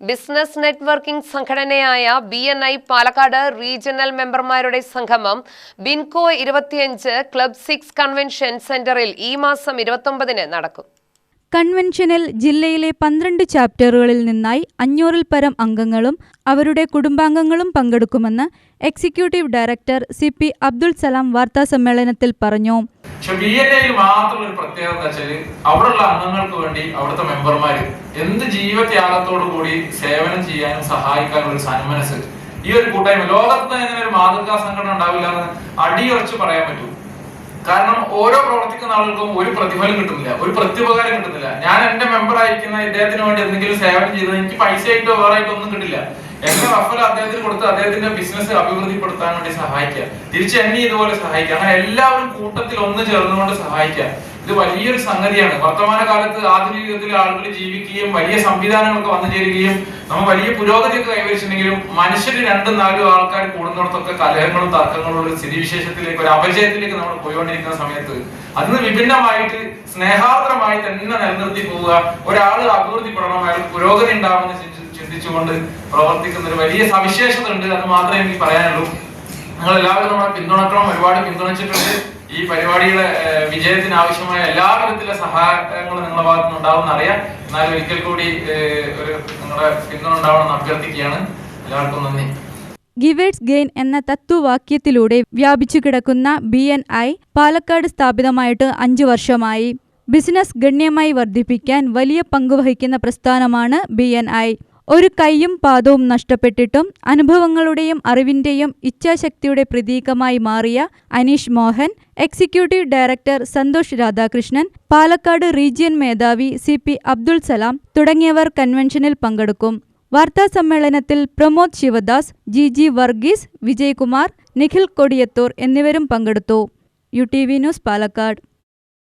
Business networking സംഘടനയായ B N I Palakkad regional മെമ്പർമാരുടെ സംഗമം ബിൻകോ ഇരുപത്തിയഞ്ച് ക്ലബ് സിക്സ് കൺവെൻഷൻ സെന്ററിൽ ഈ മാസം ഇരുപത്തൊമ്പതിന് നടക്കും. കൺവെൻഷനിൽ ജില്ലയിലെ പന്ത്രണ്ട് ചാപ്റ്ററുകളിൽ നിന്നായി അഞ്ഞൂറിൽ പരം അംഗങ്ങളും അവരുടെ കുടുംബാംഗങ്ങളും പങ്കെടുക്കുമെന്ന് executive director C P Abdul Salam വാർത്താസമ്മേളനത്തിൽ പറഞ്ഞു. പക്ഷെ ബി എൻ എയിൽ മാത്രം ഒരു പ്രത്യേകത എന്താ വെച്ചാൽ അവിടെയുള്ള അംഗങ്ങൾക്ക് വേണ്ടി അവിടുത്തെ മെമ്പർമാര് എന്ത് ജീവത്യാഗത്തോടു കൂടി സേവനം ചെയ്യാനും സഹായിക്കാനുള്ള ഒരു സന്മനസ്. ഈ ഒരു കൂട്ടായ്മ ലോകത്ത് ഇങ്ങനെ ഒരു മാതൃകാ സംഘടന ഉണ്ടാവില്ല എന്ന് അടിയുറച്ച് പറയാൻ പറ്റൂ. കാരണം ഓരോ പ്രവർത്തിക്കുന്ന ആളുകൾക്കും ഒരു പ്രതിഫലം കിട്ടുന്നില്ല ഒരു പ്രത്യുപകാരം കിട്ടുന്നില്ല. ഞാൻ എന്റെ മെമ്പർ അയക്കുന്ന ഇദ്ദേഹത്തിന് വേണ്ടി എന്തെങ്കിലും സേവനം ചെയ്തത് എനിക്ക് പൈസ ആയിട്ടോ വേറെ ആയിട്ടോ ഒന്നും കിട്ടില്ല. എന്റെ റഫർ അദ്ദേഹത്തിന് കൊടുത്ത് അദ്ദേഹത്തിന്റെ ബിസിനസ് അഭിവൃദ്ധിപ്പെടുത്താൻ വേണ്ടി സഹായിക്കുക. തിരിച്ച് എന്നെ ഇതുപോലെ സഹായിക്കുക. അങ്ങനെ എല്ലാവരും കൂട്ടത്തിൽ ഒന്ന് ചേർന്നുകൊണ്ട് സഹായിക്കുക. ഇത് വലിയൊരു സംഗതിയാണ്. വർത്തമാന കാലത്ത് ആധുനിക യുഗത്തിൽ ആളുകൾ ജീവിക്കുകയും വലിയ സംവിധാനങ്ങളൊക്കെ വന്നു ചേരുകയും നമ്മൾ വലിയ പുരോഗതിയൊക്കെ കൈവരിച്ചിട്ടുണ്ടെങ്കിലും മനുഷ്യര് രണ്ടും നാലും ആൾക്കാർ കൂടുന്നിടത്തൊക്കെ കലഹങ്ങളും തർക്കങ്ങളും ഒരു സ്ഥിതിവിശേഷത്തിലേക്ക് ഒരു അപജയത്തിലേക്ക് നമ്മൾ പോയിക്കൊണ്ടിരിക്കുന്ന സമയത്ത് അതിന് വിഭിന്നമായിട്ട് സ്നേഹാർദ്രമായി തന്നെ നിലനിർത്തി പോവുക. ഒരാൾ അഭിവൃദ്ധിപ്പെടണം അയാൾ പുരോഗതി ഉണ്ടാവുമെന്ന് ചിന്തിച്ചുകൊണ്ട് പ്രവർത്തിക്കുന്ന ഒരു വലിയ സവിശേഷത ഉണ്ട് അത് മാത്രമേ എനിക്ക് പറയാനുള്ളൂ. നിങ്ങൾ എല്ലാവരും നമ്മളെ പിന്തുണക്കണം ഒരുപാട് പിന്തുണച്ചിട്ടുണ്ട്. ഈ പരിപാടിയുടെ വിജയത്തിന് ആവശ്യമായ എല്ലാ വിധത്തിലെ സഹായങ്ങളും നിങ്ങളുടെ ഭാഗത്തുനിന്ന് നിന്ന് ഉണ്ടാവുമെന്ന് അറിയാം. എന്നാലും ഒരിക്കൽ കൂടി ഒരു നിങ്ങളുടെ പിന്തുണ ഉണ്ടാവണമെന്ന് അഭ്യർത്ഥിക്കുകയാണ്. എല്ലാവർക്കും നന്ദി. ഗിവേഴ്സ് ഗെയിൻ എന്ന തത്വവാക്യത്തിലൂടെ വ്യാപിച്ചു കിടക്കുന്ന ബി എൻ ഐ പാലക്കാട് സ്ഥാപിതമായിട്ട് അഞ്ചു വർഷമായി. ബിസിനസ് ഗണ്യമായി വർദ്ധിപ്പിക്കാൻ വലിയ പങ്കുവഹിക്കുന്ന പ്രസ്ഥാനമാണ് ബി എൻ ഐ. ഒരു കൈയും പാദവും നഷ്ടപ്പെട്ടിട്ടും അനുഭവങ്ങളുടെയും അറിവിന്റെയും ഇച്ഛാശക്തിയുടെ പ്രതീകമായി മാറിയ Aneesh Mohan executive director Santhosh Radhakrishnan Palakkad region മേധാവി സി പി അബ്ദുൾ സലാം തുടങ്ങിയവർ കൺവെൻഷനിൽ പങ്കെടുക്കും. വാർത്താ സമ്മേളനത്തിൽ പ്രമോദ് ശിവദാസ് ജി ജി വർഗീസ് വിജയ്കുമാർ നിഖിൽ കൊടിയത്തൂർ എന്നിവരും പങ്കെടുത്തു. U T V News Palakkad.